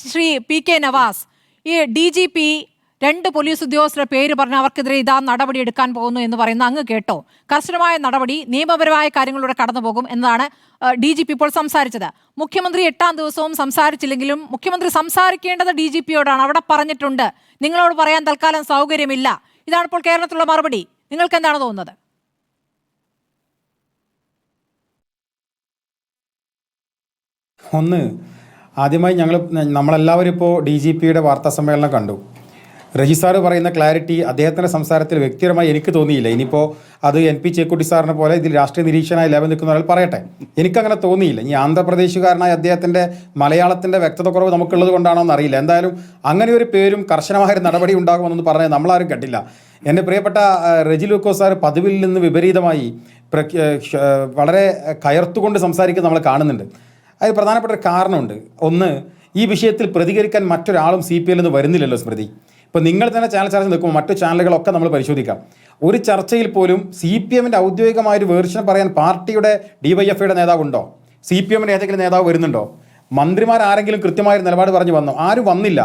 Shri P K Navas ഈ D G P രണ്ട് police ഉദ്യോഗസ്ഥരുടെ പേര് പറഞ്ഞ് അവർക്കെതിരെ ഇതാ നടപടി എടുക്കാൻ പോകുന്നു എന്ന് പറയുന്ന അങ്ങ് കേട്ടോ. കർശനമായ നടപടി നിയമപരമായ കാര്യങ്ങളിലൂടെ കടന്നു പോകും എന്നതാണ് ഡി ജി പി ഇപ്പോൾ സംസാരിച്ചത്. മുഖ്യമന്ത്രി എട്ടാം ദിവസവും സംസാരിച്ചില്ലെങ്കിലും മുഖ്യമന്ത്രി സംസാരിക്കേണ്ടത് ഡി ജി പിയോടാണ്. അവിടെ പറഞ്ഞിട്ടുണ്ട് നിങ്ങളോട് പറയാൻ തൽക്കാലം സൗകര്യമില്ല. ഇതാണ് ഇപ്പോൾ കേരളത്തിലുള്ള മറുപടി. നിങ്ങൾക്ക് എന്താണ് തോന്നുന്നത്? ഒന്ന് ആദ്യമായി ഞങ്ങൾ നമ്മളെല്ലാവരും ഇപ്പോൾ ഡി ജി പിയുടെ വാർത്താ സമ്മേളനം കണ്ടു റജി പറയുന്ന ക്ലാരിറ്റി അദ്ദേഹത്തിന്റെ സംസാരത്തിൽ വ്യക്തിപരമായി എനിക്ക് തോന്നിയില്ല. ഇനിയിപ്പോൾ അത് എൻ പി ചേക്കുട്ടി സാറിനെ പോലെ ഇതിൽ രാഷ്ട്രീയ നിരീക്ഷകനായി ലെവൽ നിൽക്കുന്ന ഒരാൾ പറയട്ടെ. എനിക്കങ്ങനെ തോന്നിയില്ല. ഇനി ആന്ധ്രാപ്രദേശുകാരനായ അദ്ദേഹത്തിന്റെ മലയാളത്തിന്റെ വ്യക്തത കുറവ് നമുക്കുള്ളത് കൊണ്ടാണോ എന്നറിയില്ല. എന്തായാലും അങ്ങനെ ഒരു പേരും കർശനമായ ഒരു നടപടി ഉണ്ടാകുമെന്നൊന്ന് പറഞ്ഞാൽ നമ്മളാരും കേട്ടില്ല. എന്റെ പ്രിയപ്പെട്ട റെജി ലൂക്കോ സാർ പതിവിൽ നിന്ന് വിപരീതമായി വളരെ കയർത്തുകൊണ്ട് സംസാരിക്കുന്നത് നമ്മൾ കാണുന്നുണ്ട്. അതിന് പ്രധാനപ്പെട്ട ഒരു കാരണമുണ്ട്. ഒന്ന് ഈ വിഷയത്തിൽ പ്രതികരിക്കാൻ മറ്റൊരാളും സി പി എല്ലിൽ നിന്ന് വരുന്നില്ലല്ലോ സ്മൃതി. ഇപ്പോൾ നിങ്ങൾ തന്നെ ചാനൽ ചർച്ച നിൽക്കുമ്പോൾ മറ്റു ചാനലുകളൊക്കെ നമ്മൾ പരിശോധിക്കാം. ഒരു ചർച്ചയിൽ പോലും സി പി എമ്മിന്റെ ഔദ്യോഗികമായ ഒരു വേർഷൻ പറയാൻ പാർട്ടിയുടെ ഡി വൈ എഫ് ഐയുടെ നേതാവുണ്ടോ? സി പി എമ്മിന്റെ ഏതെങ്കിലും നേതാവ് വരുന്നുണ്ടോ? മന്ത്രിമാർ ആരെങ്കിലും കൃത്യമായ നിലപാട് പറഞ്ഞു വന്നോ? ആരും വന്നില്ല.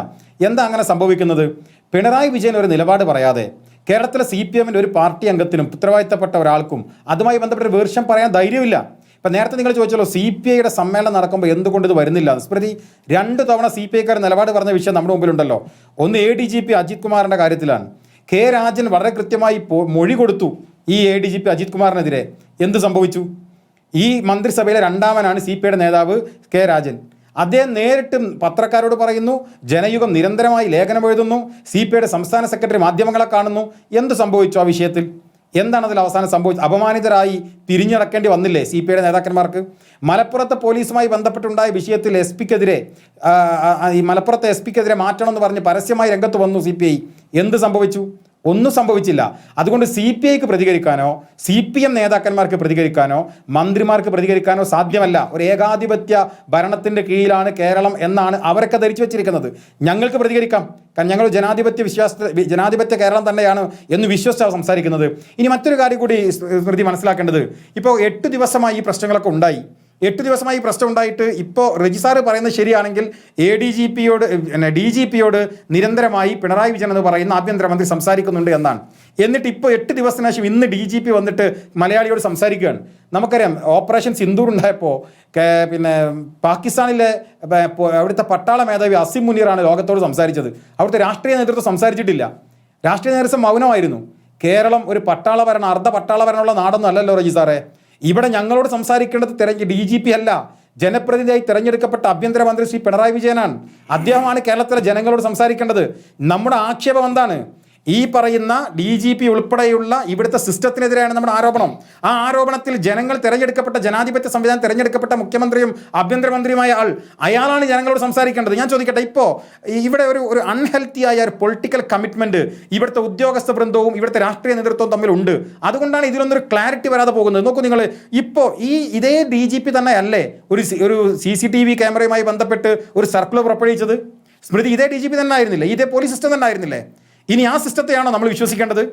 എന്താ അങ്ങനെ സംഭവിക്കുന്നത്? പിണറായി വിജയൻ ഒരു നിലപാട് പറയാതെ കേരളത്തിലെ സി പി എമ്മിന്റെ ഒരു പാർട്ടി അംഗത്തിനും ഉത്തരവാദിത്തപ്പെട്ട ഒരാൾക്കും അതുമായി ബന്ധപ്പെട്ട ഒരു വേർഷം പറയാൻ ധൈര്യമില്ല. ഇപ്പം നേരത്തെ നിങ്ങൾ ചോദിച്ചല്ലോ സി പി ഐയുടെ സമ്മേളനം നടക്കുമ്പോൾ എന്തുകൊണ്ട് ഇത് വരുന്നില്ല? സ്മൃതി രണ്ട് തവണ സി പി ഐക്കാർ നിലപാട് പറഞ്ഞ വിഷയം നമ്മുടെ മുമ്പിലുണ്ടല്ലോ. ഒന്ന് A D G P Ajith കുമാറിന്റെ കാര്യത്തിലാണ്. കെ രാജൻ വളരെ കൃത്യമായി മൊഴി കൊടുത്തു ഈ A D G P Ajith കുമാറിനെതിരെ. എന്ത് സംഭവിച്ചു? ഈ മന്ത്രിസഭയിലെ രണ്ടാമനാണ് സി പി ഐയുടെ നേതാവ് കെ രാജൻ. അദ്ദേഹം നേരിട്ട് പത്രക്കാരോട് പറയുന്നു ജനയുഗം നിരന്തരമായി ലേഖനം എഴുതുന്നു സി പി ഐയുടെ സംസ്ഥാന സെക്രട്ടറി മാധ്യമങ്ങളെ കാണുന്നു. എന്ത് സംഭവിച്ചു ആ വിഷയത്തിൽ? എന്താണ് അതിൽ അവസാനം സംഭവിച്ചത്? അപമാനിതരായി പിരിഞ്ഞടക്കേണ്ടി വന്നില്ലേ സി പി ഐയുടെ നേതാക്കന്മാർക്ക്? മലപ്പുറത്തെ പോലീസുമായി ബന്ധപ്പെട്ടുണ്ടായ വിഷയത്തിൽ എസ് പിക്കെതിരെ ഈ മലപ്പുറത്തെ എസ് പിക്കെതിരെ മാറ്റണമെന്ന് പറഞ്ഞ് പരസ്യമായി രംഗത്ത് വന്നു സി എന്ത് സംഭവിച്ചു? ഒന്നും സംഭവിച്ചില്ല. അതുകൊണ്ട് സി പി ഐക്ക് പ്രതികരിക്കാനോ സി പി എം നേതാക്കന്മാർക്ക് പ്രതികരിക്കാനോ മന്ത്രിമാർക്ക് പ്രതികരിക്കാനോ സാധ്യമല്ല. ഒരു ഏകാധിപത്യ ഭരണത്തിന്റെ കീഴിലാണ് കേരളം എന്നാണ് അവരൊക്കെ ധരിച്ചു വെച്ചിരിക്കുന്നത്. ഞങ്ങൾക്ക് പ്രതികരിക്കാം. കാരണം ഞങ്ങൾ ജനാധിപത്യ വിശ്വാസ ജനാധിപത്യ കേരളം തന്നെയാണ് എന്ന് വിശ്വസിച്ചാണ് സംസാരിക്കുന്നത്. ഇനി മറ്റൊരു കാര്യം കൂടി സ്മൃതി മനസ്സിലാക്കേണ്ടത്. ഇപ്പോൾ എട്ട് ദിവസമായി ഈ പ്രശ്നങ്ങളൊക്കെ ഉണ്ടായി. എട്ട് ദിവസമായി പ്രശ്നം ഉണ്ടായിട്ട് ഇപ്പോൾ രജിസാറ് പറയുന്നത് ശരിയാണെങ്കിൽ എ ഡി ജി പിയോട് ഡി ജി പിയോട് നിരന്തരമായി പിണറായി വിജയൻ എന്ന് പറയുന്ന ആഭ്യന്തരമന്ത്രി സംസാരിക്കുന്നുണ്ട് എന്നാണ്. എന്നിട്ട് ഇപ്പോൾ എട്ട് ദിവസത്തിന് ശേഷം ഇന്ന് ഡി ജി പി വന്നിട്ട് മലയാളിയോട് സംസാരിക്കുകയാണ്. നമുക്കറിയാം ഓപ്പറേഷൻ സിന്ദൂർ ഉണ്ടായപ്പോൾ പിന്നെ പാകിസ്ഥാനിലെ അവിടുത്തെ പട്ടാള മേധാവി അസിം മുനീറാണ് ലോകത്തോട് സംസാരിച്ചത്. അവിടുത്തെ രാഷ്ട്രീയ നേതൃത്വം സംസാരിച്ചിട്ടില്ല. രാഷ്ട്രീയ നേതൃത്വം മൗനമായിരുന്നു. കേരളം ഒരു പട്ടാള ഭരണം അർദ്ധ പട്ടാള ഭരണമുള്ള നാടൊന്നും അല്ലല്ലോ റജി സാറേ. ഇവിടെ ഞങ്ങളോട് സംസാരിക്കേണ്ടത് തിരഞ്ഞ ഡി ജി പി അല്ല. ജനപ്രതിനിധിയായി തിരഞ്ഞെടുക്കപ്പെട്ട ആഭ്യന്തരമന്ത്രി ശ്രീ പിണറായി വിജയനാണ്. അദ്ദേഹമാണ് കേരളത്തിലെ ജനങ്ങളോട് സംസാരിക്കേണ്ടത്. നമ്മുടെ ആക്ഷേപം എന്താണ്? ഈ പറയുന്ന ഡി ജി പി ഉൾപ്പെടെയുള്ള ഇവിടുത്തെ സിസ്റ്റത്തിനെതിരെയാണ് നമ്മുടെ ആരോപണം. ആ ആരോപണത്തിൽ ജനങ്ങൾ തിരഞ്ഞെടുക്കപ്പെട്ട ജനാധിപത്യ സംവിധാനം തിരഞ്ഞെടുക്കപ്പെട്ട മുഖ്യമന്ത്രിയും ആഭ്യന്തരമന്ത്രിയുമായ ആൾ അയാളാണ് ജനങ്ങളോട് സംസാരിക്കേണ്ടത്. ഞാൻ ചോദിക്കട്ടെ ഇപ്പോൾ ഇവിടെ ഒരു ഒരു അൺഹെൽത്തി ആയ ഒരു പൊളിറ്റിക്കൽ കമ്മിറ്റ്മെന്റ് ഇവിടുത്തെ ഉദ്യോഗസ്ഥ വൃന്ദവും ഇവിടുത്തെ രാഷ്ട്രീയ നേതൃത്വവും തമ്മിൽ ഉണ്ട് അതുകൊണ്ടാണ് ഇതിലൊന്നൊരു ക്ലാരിറ്റി വരാതെ പോകുന്നത്. നോക്കൂ നിങ്ങൾ ഇപ്പോൾ ഈ ഇതേ ഡി ജി പി തന്നെ അല്ലേ ഒരു ഒരു സി സി ടി വി ക്യാമറയുമായി ബന്ധപ്പെട്ട് ഒരു സർക്കുലർ പുറപ്പെടുവിച്ചത്? സ്മൃതി ഇതേ ഡി ജി പി തന്നെ ആയിരുന്നില്ലേ? ഇതേ പോലീസ് സിസ്റ്റം തന്നെ ആയിരുന്നില്ലേ? ഇനി ആ സിസ്റ്റത്തെയാണോ നമ്മൾ വിശ്വസിക്കേണ്ടത്?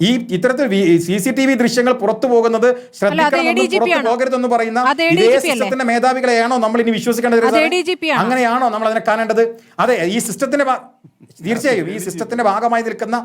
ഈ ഇത്തരത്തിൽ സി സി ടി വി ദൃശ്യങ്ങൾ പുറത്തു പോകുന്നത് ശ്രദ്ധിക്കണം പുറത്തു പോകരുതെന്ന് പറയുന്ന ഇതേ സിസ്റ്റത്തിന്റെ മേധാവികളെയാണോ നമ്മൾ ഇനി വിശ്വസിക്കേണ്ടത്. അങ്ങനെയാണോ നമ്മൾ അതിനെ കാണേണ്ടത്? അതെ ഈ സിസ്റ്റത്തിന്റെ തീർച്ചയായും ഈ സിസ്റ്റത്തിന്റെ ഭാഗമായി നിൽക്കുന്ന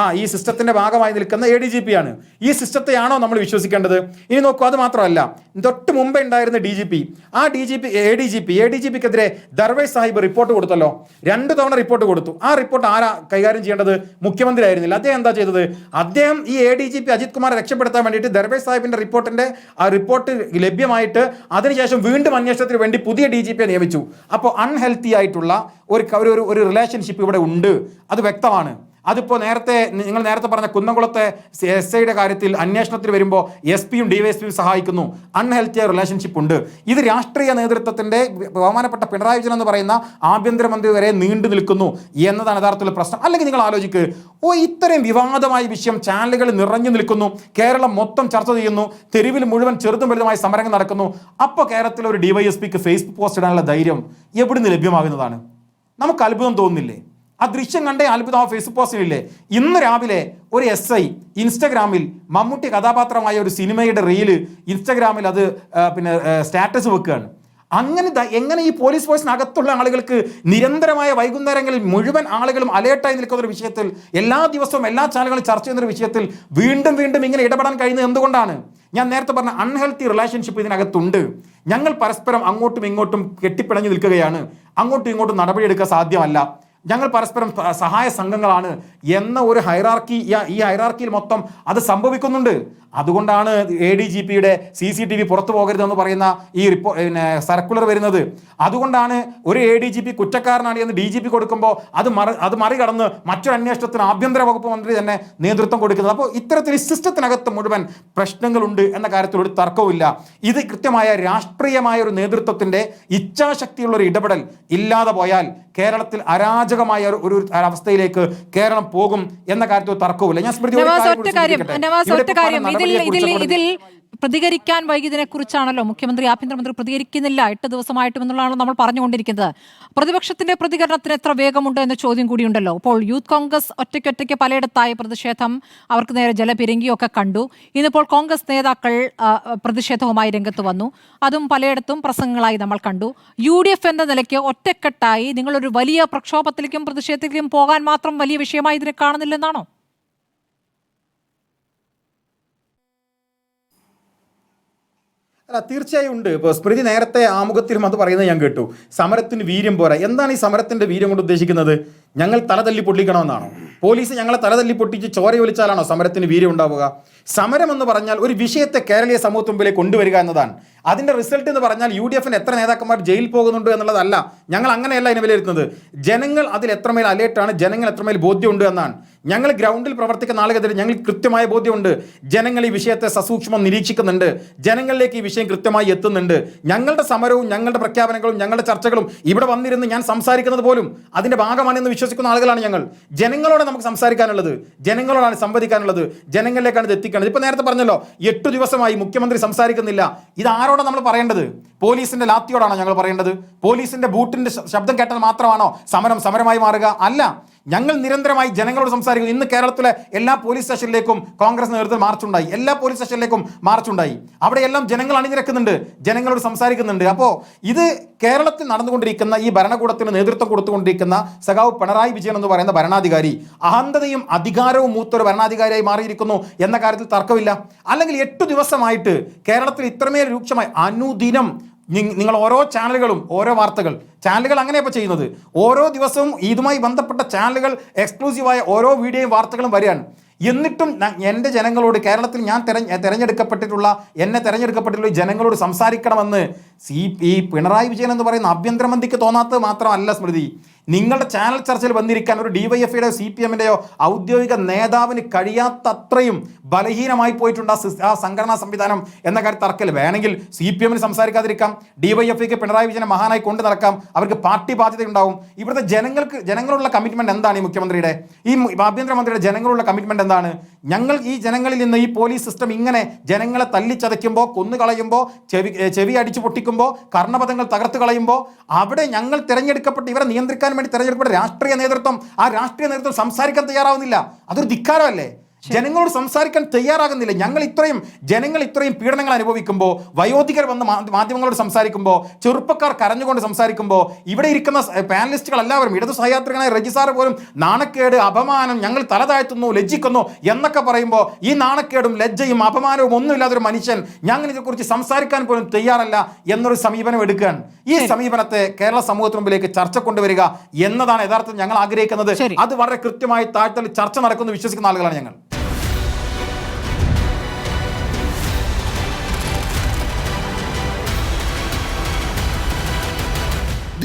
ആ ഈ സിസ്റ്റത്തിന്റെ ഭാഗമായി നിൽക്കുന്ന എ ഡി ജി പി ആണ്. ഈ സിസ്റ്റത്തെയാണോ നമ്മൾ വിശ്വസിക്കേണ്ടത്? ഇനി നോക്കൂ അത് മാത്രമല്ല തൊട്ട് മുമ്പേ ഉണ്ടായിരുന്ന ഡി ജി പി ആ D G P A D G P A D G പിക്കെതിരെ ദർവേ സാഹിബ് റിപ്പോർട്ട് കൊടുത്തല്ലോ. രണ്ട് തവണ റിപ്പോർട്ട് കൊടുത്തു. ആ റിപ്പോർട്ട് ആരാ കൈകാര്യം ചെയ്യേണ്ടത്? മുഖ്യമന്ത്രി ആയിരുന്നില്ല. അദ്ദേഹം എന്താ ചെയ്തത്? അദ്ദേഹം ഈ A D G P Ajith Kumar രക്ഷപ്പെടുത്താൻ വേണ്ടിയിട്ട് ദർവേ സാഹിബിന്റെ റിപ്പോർട്ടിന്റെ ആ റിപ്പോർട്ട് ലഭ്യമായിട്ട് അതിനുശേഷം വീണ്ടും അന്വേഷണത്തിന് വേണ്ടി പുതിയ ഡി ജി പിയെ നിയമിച്ചു. അപ്പോൾ അൺഹെൽത്തി ആയിട്ടുള്ള ഒരു ഒരു റിലേഷൻഷിപ്പ് ഇവിടെ ഉണ്ട്. അത് വ്യക്തമാണ്. അതിപ്പോൾ നേരത്തെ നിങ്ങൾ നേരത്തെ പറഞ്ഞ കുന്നംകുളത്തെ എസ് ഐയുടെ കാര്യത്തിൽ അന്വേഷണത്തിൽ വരുമ്പോൾ എസ് പിയും ഡി വൈ എസ് പിയും സഹായിക്കുന്നു. അൺഹെൽത്തിയായ റിലേഷൻഷിപ്പ് ഉണ്ട്. ഇത് രാഷ്ട്രീയ നേതൃത്വത്തിന്റെ ബഹുമാനപ്പെട്ട പിണറായി വിജയൻ എന്ന് പറയുന്ന ആഭ്യന്തരമന്ത്രി വരെ നീണ്ടു നിൽക്കുന്നു എന്നതാണ് യഥാർത്ഥത്തിൽ പ്രശ്നം. അല്ലെങ്കിൽ നിങ്ങൾ ആലോചിക്ക് ഓ ഇത്രയും വിവാദമായ വിഷയം ചാനലുകൾ നിറഞ്ഞു നിൽക്കുന്നു. കേരളം മൊത്തം ചർച്ച ചെയ്യുന്നു. തെരുവിൽ മുഴുവൻ ചെറുതും വലുതുമായ സമരങ്ങൾ നടക്കുന്നു. അപ്പോൾ കേരളത്തിലെ ഒരു ഡിവൈഎസ്പിക്ക് ഫേസ്ബുക്ക് പോസ്റ്റ് ഇടാനുള്ള ധൈര്യം എവിടുന്ന് ലഭ്യമാകുന്നതാണ്? നമുക്ക് അത്ഭുതം തോന്നുന്നില്ലേ? ആ ദൃശ്യം കണ്ടേ അത്ഭുതം. ആ ഫേസ്ബുക്ക് പോസ്റ്റിലില്ലേ ഇന്ന് രാവിലെ ഒരു എസ് ഐ ഇൻസ്റ്റഗ്രാമിൽ മമ്മൂട്ടി കഥാപാത്രമായ ഒരു സിനിമയുടെ റീൽ ഇൻസ്റ്റഗ്രാമിൽ അത് പിന്നെ സ്റ്റാറ്റസ് വെക്കുകയാണ്. അങ്ങനെ എങ്ങനെ ഈ പോലീസ് ഫോഴ്സിനകത്തുള്ള ആളുകൾക്ക് നിരന്തരമായ വൈകുന്നേരങ്ങളിൽ മുഴുവൻ ആളുകളും അലേർട്ടായി നിൽക്കുന്ന ഒരു വിഷയത്തിൽ എല്ലാ ദിവസവും എല്ലാ ചാനലുകളും ചർച്ച ചെയ്യുന്ന ഒരു വിഷയത്തിൽ വീണ്ടും വീണ്ടും ഇങ്ങനെ ഇടപെടാൻ കഴിയുന്നത് എന്തുകൊണ്ടാണ്? ഞാൻ നേരത്തെ പറഞ്ഞ അൺഹെൽത്തി റിലേഷൻഷിപ്പ് ഇതിനകത്തുണ്ട്. ഞങ്ങൾ പരസ്പരം അങ്ങോട്ടും ഇങ്ങോട്ടും കെട്ടിപ്പിണഞ്ഞു നിൽക്കുകയാണ്. അങ്ങോട്ടും ഇങ്ങോട്ടും നടപടിയെടുക്കാൻ സാധ്യമല്ല. ഞങ്ങൾ പരസ്പരം സഹായ സംഘങ്ങളാണ് എന്ന ഒരു ഹൈറാർക്കി ഈ ഹൈറാർക്കിയിൽ മൊത്തം അത് സംഭവിക്കുന്നുണ്ട്. അതുകൊണ്ടാണ് എ ഡി ജി പിയുടെ സി സി ടി വി പുറത്തു പോകരുതെന്ന് പറയുന്ന ഈ റിപ്പോ പിന്നെ സർക്കുലർ വരുന്നത്. അതുകൊണ്ടാണ് ഒരു എ ഡി ജി പി കുറ്റക്കാരനാണ് എന്ന് ഡി ജി പി കൊടുക്കുമ്പോൾ അത് മറി അത് മറികടന്ന് മറ്റൊരു അന്വേഷണത്തിന് ആഭ്യന്തര വകുപ്പ് മന്ത്രി തന്നെ നേതൃത്വം കൊടുക്കുന്നത്. അപ്പോൾ ഇത്തരത്തിൽ സിസ്റ്റത്തിനകത്ത് മുഴുവൻ പ്രശ്നങ്ങളുണ്ട് എന്ന കാര്യത്തിൽ ഒരു തർക്കവുമില്ല. ഇത് കൃത്യമായ രാഷ്ട്രീയമായ ഒരു നേതൃത്വത്തിന്റെ ഇച്ഛാശക്തിയുള്ള ഒരു ഇടപെടൽ ഇല്ലാതെ പോയാൽ കേരളത്തിൽ അരാജകമായ ഒരു- ഒരു അവസ്ഥയിലേക്ക് കേരളം പോകും എന്ന കാര്യത്തിൽ തർക്കവുമില്ല. ഞാൻ സ്മൃതി പ്രതികരിക്കാൻ വൈകിയതിനെ കുറിച്ചാണല്ലോ മുഖ്യമന്ത്രി ആഭ്യന്തരമന്ത്രി പ്രതികരിക്കുന്നില്ല. എട്ട് ദിവസമായിട്ടും എന്നുള്ളതാണ് നമ്മൾ പറഞ്ഞുകൊണ്ടിരിക്കുന്നത്. പ്രതിപക്ഷത്തിന്റെ പ്രതികരണത്തിന് എത്ര വേഗമുണ്ട് എന്ന ചോദ്യം കൂടിയുണ്ടല്ലോ. അപ്പോൾ യൂത്ത് കോൺഗ്രസ് ഒറ്റയ്ക്കൊറ്റയ്ക്ക് പലയിടത്തായി പ്രതിഷേധം അവർക്ക് നേരെ ജലപിരങ്കിയൊക്കെ കണ്ടു. ഇന്നിപ്പോൾ കോൺഗ്രസ് നേതാക്കൾ പ്രതിഷേധവുമായി രംഗത്ത് വന്നു. അതും പലയിടത്തും പ്രസംഗങ്ങളായി നമ്മൾ കണ്ടു. യു ഡി എഫ് എന്ന നിലയ്ക്ക് ഒറ്റക്കെട്ടായി നിങ്ങളൊരു വലിയ പ്രക്ഷോഭത്തിലേക്കും പ്രതിഷേധത്തിലേക്കും പോകാൻ മാത്രം വലിയ വിഷയമായി ഇതിനെ കാണുന്നില്ലെന്നാണോ? അല്ല തീർച്ചയായും ഉണ്ട്. ഇപ്പോൾ സ്മൃതി നേരത്തെ ആമുഖത്തിലും അത് പറയുന്നത് ഞാൻ കേട്ടു. സമരത്തിന് വീര്യം പോരാ. എന്താണ് ഈ സമരത്തിന്റെ വീര്യം കൊണ്ട് ഉദ്ദേശിക്കുന്നത്? ഞങ്ങൾ തലതല്ലി പൊട്ടിക്കണമെന്നാണോ? പോലീസ് ഞങ്ങളെ തലതല്ലി പൊട്ടിച്ച് ചോര വിളിച്ചാലാണോ സമരത്തിന് വീര്യം ഉണ്ടാവുക? സമരം എന്ന് പറഞ്ഞാൽ ഒരു വിഷയത്തെ കേരളീയ സമൂഹത്തിന് മുമ്പിലേക്ക് കൊണ്ടുവരിക എന്നതാണ്. അതിന്റെ റിസൾട്ട് എന്ന് പറഞ്ഞാൽ യു ഡി എഫിന് എത്ര നേതാക്കന്മാർ ജയിലിൽ പോകുന്നുണ്ട് എന്നുള്ളതല്ല. ഞങ്ങൾ അങ്ങനെയല്ല അതിന് വിലയിരുത്തുന്നത്. ജനങ്ങൾ അതിൽ എത്രമേൽ അലേർട്ടാണ് ജനങ്ങൾ എത്രമേൽ ബോധ്യമുണ്ട് എന്നാണ്. ഞങ്ങൾ ഗ്രൗണ്ടിൽ പ്രവർത്തിക്കുന്ന ആളുകൾക്കെതിരെ ഞങ്ങൾ കൃത്യമായ ബോധ്യമുണ്ട്. ജനങ്ങൾ ഈ വിഷയത്തെ സസൂക്ഷ്മം നിരീക്ഷിക്കുന്നുണ്ട്. ജനങ്ങളിലേക്ക് ഈ വിഷയം കൃത്യമായി എത്തുന്നുണ്ട്. ഞങ്ങളുടെ സമരവും ഞങ്ങളുടെ പ്രഖ്യാപനങ്ങളും ഞങ്ങളുടെ ചർച്ചകളും ഇവിടെ വന്നിരുന്ന് ഞാൻ സംസാരിക്കുന്നത് പോലും അതിന്റെ ഭാഗമാണെന്ന് വിശ്വസിക്കുന്ന ആളുകളാണ് ഞങ്ങൾ. ജനങ്ങളോട് നമുക്ക് സംസാരിക്കാനുള്ളത്. ജനങ്ങളോടാണ് സംവദിക്കാനുള്ളത്. ജനങ്ങളിലേക്കാണ് ഇത് എത്തിക്കേണ്ടത്. ഇപ്പൊ നേരത്തെ പറഞ്ഞല്ലോ എട്ടു ദിവസമായി മുഖ്യമന്ത്രി സംസാരിക്കുന്നില്ല. ഇത് ആരോടാണ് നമ്മൾ പറയേണ്ടത്? പോലീസിന്റെ ലാത്തിയോടാണോ ഞങ്ങൾ പറയേണ്ടത്? പോലീസിന്റെ ബൂട്ടിന്റെ ശബ്ദം കേട്ടാൽ മാത്രമാണോ സമരം സമരമായി മാറുക? അല്ല. ഞങ്ങൾ നിരന്തരമായി ജനങ്ങളോട് സംസാരിക്കുന്നു. ഇന്ന് കേരളത്തിലെ എല്ലാ പോലീസ് സ്റ്റേഷനിലേക്കും കോൺഗ്രസ് നേതൃത്വത്തിൽ മാർച്ചുണ്ടായി. എല്ലാ പോലീസ് സ്റ്റേഷനിലേക്കും മാർച്ചുണ്ടായി. അവിടെയെല്ലാം ജനങ്ങൾ അണിനിരക്കുന്നുണ്ട്. ജനങ്ങളോട് സംസാരിക്കുന്നുണ്ട്. അപ്പോൾ ഇത് കേരളത്തിൽ നടന്നുകൊണ്ടിരിക്കുന്ന ഈ ഭരണകൂടത്തിന് നേതൃത്വം കൊടുത്തുകൊണ്ടിരിക്കുന്ന സഖാവ് പിണറായി വിജയൻ എന്ന് പറയുന്ന ഭരണാധികാരി അഹന്തതയും അധികാരവും മൂത്തൊരു ഭരണാധികാരിയായി മാറിയിരിക്കുന്നു എന്ന കാര്യത്തിൽ തർക്കമില്ല. അല്ലെങ്കിൽ എട്ടു ദിവസമായിട്ട് കേരളത്തിൽ ഇത്രമേൽ രൂക്ഷമായി അനുദിനം നിങ്ങൾ ഓരോ ചാനലുകളും ഓരോ വാർത്തകൾ. ചാനലുകൾ അങ്ങനെയപ്പോൾ ചെയ്യുന്നത്. ഓരോ ദിവസവും ഇതുമായി ബന്ധപ്പെട്ട ചാനലുകൾ എക്സ്ക്ലൂസീവായ ഓരോ വീഡിയോയും വാർത്തകളും വരികയാണ്. എന്നിട്ടും എന്റെ ജനങ്ങളോട് കേരളത്തിൽ ഞാൻ തെരഞ്ഞ തെരഞ്ഞെടുക്കപ്പെട്ടിട്ടുള്ള എന്നെ തെരഞ്ഞെടുക്കപ്പെട്ടിട്ടുള്ള ജനങ്ങളോട് സംസാരിക്കണമെന്ന് സി ഈ പിണറായി വിജയൻ എന്ന് പറയുന്ന ആഭ്യന്തരമന്ത്രിക്ക് തോന്നാത്തത് മാത്രമല്ല സ്മൃതി. നിങ്ങളുടെ ചാനൽ ചർച്ചയിൽ വന്നിരിക്കാൻ ഒരു ഡിവൈഎഫ്ഐയുടെ സി പി എമ്മിന്റെയോ ഔദ്യോഗിക നേതാവിന് കഴിയാത്തത്രയും ബലഹീനമായി പോയിട്ടുണ്ട് ആ സംഘടനാ സംവിധാനം എന്ന കാര്യം തർക്കൽ വേണമെങ്കിൽ സി പി എമ്മിന് സംസാരിക്കാതിരിക്കാം. ഡിവൈഎഫ്ഐക്ക് പിണറായി വിജയനെ മഹാനായി കൊണ്ടു നടക്കാം. അവർക്ക് പാർട്ടി ബാധ്യത ഉണ്ടാവും ഇവിടുത്തെ ജനങ്ങൾക്ക് ജനങ്ങളുള്ള കമ്മിറ്റ്മെന്റ് എന്താണ് ഈ മുഖ്യമന്ത്രിയുടെ? ഈ ആഭ്യന്തരമന്ത്രിയുടെ ജനങ്ങളുള്ള കമ്മിറ്റ്മെന്റ് എന്താണ്? ഞങ്ങൾ ഈ ജനങ്ങളിൽ നിന്ന് ഈ പോലീസ് സിസ്റ്റം ഇങ്ങനെ ജനങ്ങളെ തല്ലിച്ചതയ്ക്കുമ്പോൾ കൊന്നുകളയുമ്പോൾ ചെവി ചെവി അടിച്ചു പൊട്ടിക്കുമ്പോൾ കർണപഥങ്ങൾ തകർത്ത് കളയുമ്പോൾ അവിടെ ഞങ്ങൾ തിരഞ്ഞെടുക്കപ്പെട്ട് ഇവരെ നിയന്ത്രിക്കാൻ വേണ്ടി തിരഞ്ഞെടുക്കപ്പെട്ട രാഷ്ട്രീയ നേതൃത്വം ആ രാഷ്ട്രീയ നേതൃത്വം സംസാരിക്കാൻ തയ്യാറാവുന്നില്ല. അതൊരു ധിക്കാരമല്ലേ? ജനങ്ങളോട് സംസാരിക്കാൻ തയ്യാറാകുന്നില്ല. ഞങ്ങൾ ഇത്രയും ജനങ്ങൾ ഇത്രയും പീഡനങ്ങൾ അനുഭവിക്കുമ്പോൾ വയോധികർ വന്ന് മാധ്യമങ്ങളോട് സംസാരിക്കുമ്പോൾ ചെറുപ്പക്കാർ കരഞ്ഞുകൊണ്ട് സംസാരിക്കുമ്പോൾ ഇവിടെ ഇരിക്കുന്ന പാനലിസ്റ്റുകൾ എല്ലാവരും ഇടതു സഹയാത്രികനായ രജിസാർ പോലും നാണക്കേട് അപമാനം ഞങ്ങൾ തല താഴ്ത്തുന്നു ലജ്ജിക്കുന്നു എന്നൊക്കെ പറയുമ്പോൾ ഈ നാണക്കേടും ലജ്ജയും അപമാനവും ഒന്നുമില്ലാത്തൊരു മനുഷ്യൻ ഞങ്ങൾ ഇതിനെക്കുറിച്ച് സംസാരിക്കാൻ പോലും തയ്യാറല്ല എന്നൊരു സമീപനം എടുക്കുകയാണ് ഈ സമീപനത്തെ കേരള സമൂഹത്തിന് മുമ്പിലേക്ക് ചർച്ച കൊണ്ടുവരിക എന്നതാണ് യഥാർത്ഥം ഞങ്ങൾ ആഗ്രഹിക്കുന്നത്. അത് വളരെ കൃത്യമായി താഴ്ത്തൽ ചർച്ച നടക്കുന്നു വിശ്വസിക്കുന്ന ആളുകളാണ് ഞങ്ങൾ.